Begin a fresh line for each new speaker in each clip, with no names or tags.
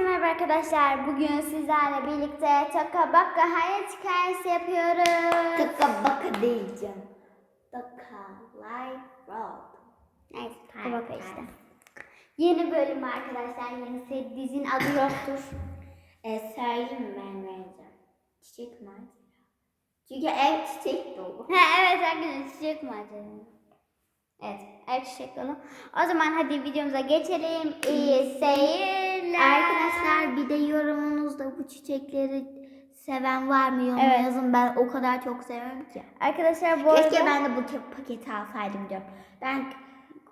merhaba arkadaşlar. Bugün sizlerle birlikte Toka Baka hayat hikayesi yapıyoruz.
Tıka baka diyeceğim. Tıka life road.
Neyse Toka Baka işte. Yeni bölüm arkadaşlar. Yeni set dizinin adı yoktur.
E, söyleyeyim mi ben vereceğim. Çiçek macera. Çünkü ev çiçek dolu.
ha, evet arkadaşlar çiçek macera. Evet, ev çiçek dolu. O zaman hadi videomuza geçelim. İyi seyirler.
Arkadaşlar bir de yorumunuzda bu çiçekleri seven var mı yorum
Evet.
yazın. Ben o kadar çok seviyorum ki.
Arkadaşlar bu arada...
Keşke ben de bu ke- paketi alsaydım diyorum. Ben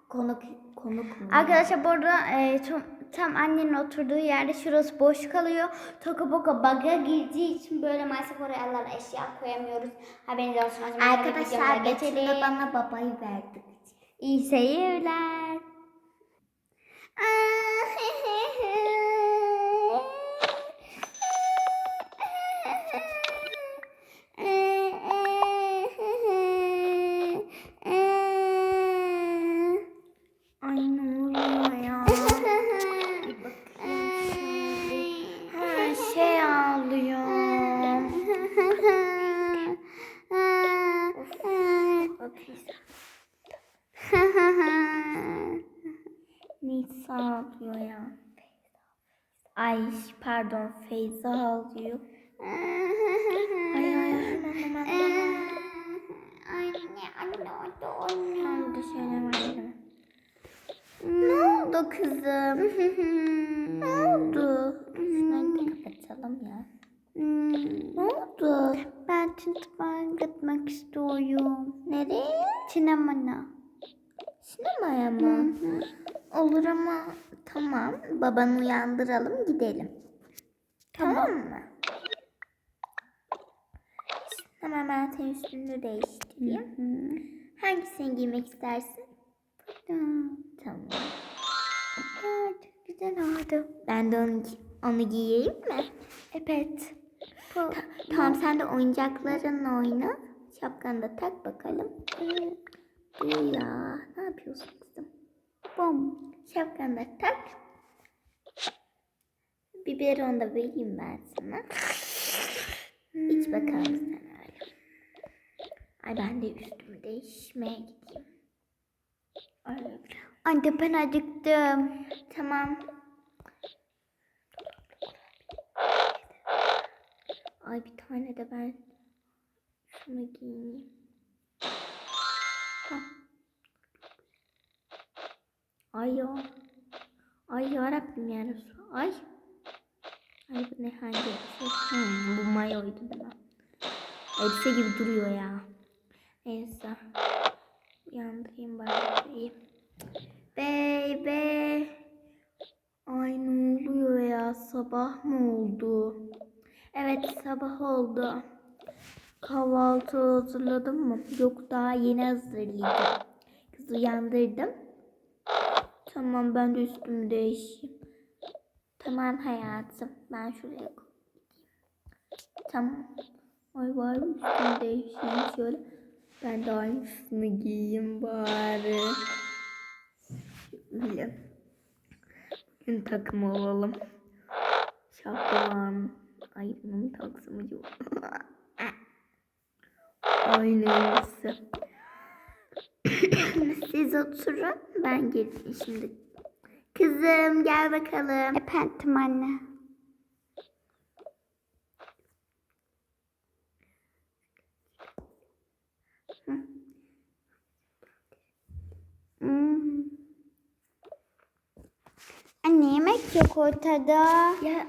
konuk konuk mu?
Arkadaşlar bu arada e, tam, tam annenin oturduğu yerde şurası boş kalıyor. Toka boka baga girdiği için böyle maalesef oraya Allah'ın eşya koyamıyoruz. Haberiniz olsun. O zaman hadi videomuza
Arkadaşlar geçelim. bana babayı verdi.
İyi seyirler.
Ay ne oluyor Nisa ağlıyor ya. Ay pardon Feyza ağlıyor. Ay ay ay aman aman.
Anne, anne, anne,
Ne
anne.
oldu söylemedim. Ne oldu kızım? Ne oldu? Şunları da kapatalım ya. Ne oldu?
Ben Çin'e gitmek istiyorum.
Nereye?
Sinemana.
Sinemaya mı? Olur ama tamam. Babanı uyandıralım gidelim. Tamam, mı? Şimdi hemen ben senin üstünü değiştireyim. Hangisini giymek istersin? Tamam.
Aa, çok güzel oldu.
Ben de onu, onu giyeyim mi?
Evet. Bu,
Tamam sen de oyuncaklarınla oyna. Şapkanı da tak bakalım. İyi ya. Ne yapıyorsun?
Bom.
Şapkanı tak. Biberon da vereyim ben sana. İç bakalım sen öyle. Ay ben de üstümü değişmeye gideyim. Ay,
Anne ben acıktım.
tamam. Ay bir tane de ben şunu giyeyim. Hah. Ay ya. Ay yarabbim ya Resul. Ay. Ay bu ne hangi elbise? Hmm, bu mayoydu değil? Elbise gibi duruyor ya. Neyse. Uyandırayım bari. Baby. Ay ne oluyor ya? Sabah mı oldu? Evet sabah oldu. Kahvaltı hazırladın mı? Yok daha yeni hazırlayacağım. Kızı uyandırdım. Tamam ben de üstümü değişeyim. Tamam hayatım. Ben şuraya koyayım. Tamam. Ay var mı üstümü değişeyim şöyle. Ben de aynısını giyeyim bari. Şöyle. Bugün takım olalım. Şapka var mı? Ay bunun taksımı yok. Ay neyse. Siz oturun. Ben geleyim şimdi. Kızım gel bakalım.
Efendim anne. Hmm. Anne yemek yok ortada.
Ya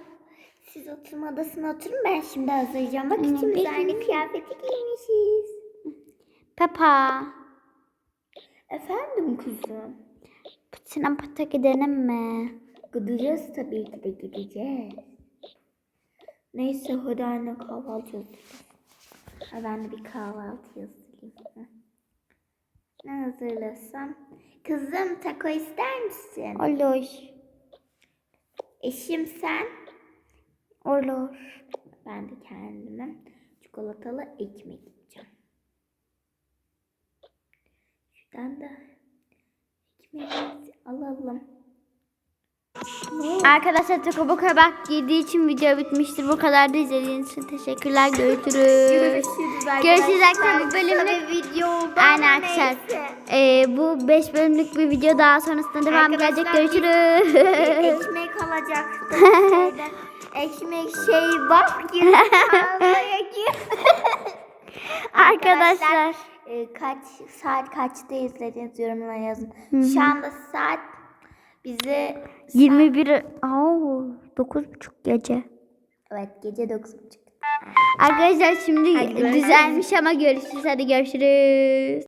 siz oturma odasına oturun ben şimdi hazırlayacağım. Bak ikimiz aynı kıyafeti giymişiz.
Peppa.
Efendim kızım.
Sinemata gidelim mi?
Gideceğiz tabii ki de gideceğiz. Neyse hadi anne kahvaltı hazırlayalım. Ha, Ben de bir kahvaltı hazırlayayım. Ne hazırlasam? Kızım taco ister misin?
Olur.
Eşim sen?
Olur.
Ben de kendime çikolatalı ekmek Şuradan da ekmeğimizi alalım.
Arkadaşlar Tokoboka bak girdiği için video bitmiştir. Bu kadar da izlediğiniz için teşekkürler. Görüşürüz. Görüşürüz arkadaşlar. Bu bölümlük
video.
Aynen arkadaşlar. Ee, bu 5 bölümlük bir video daha sonrasında devam gelecek.
Arkadaşlar,
Görüşürüz.
Ekmek alacaktı. şeyde. Ekmek şey bak gibi.
Arkadaşlar.
E, kaç saat kaçta izlediniz yorumlara yazın. Şu anda saat bize
21 Oo, 9.30 gece.
evet gece 9.30.
Arkadaşlar şimdi
Hadi
düzelmiş ama görüşürüz. Hadi görüşürüz.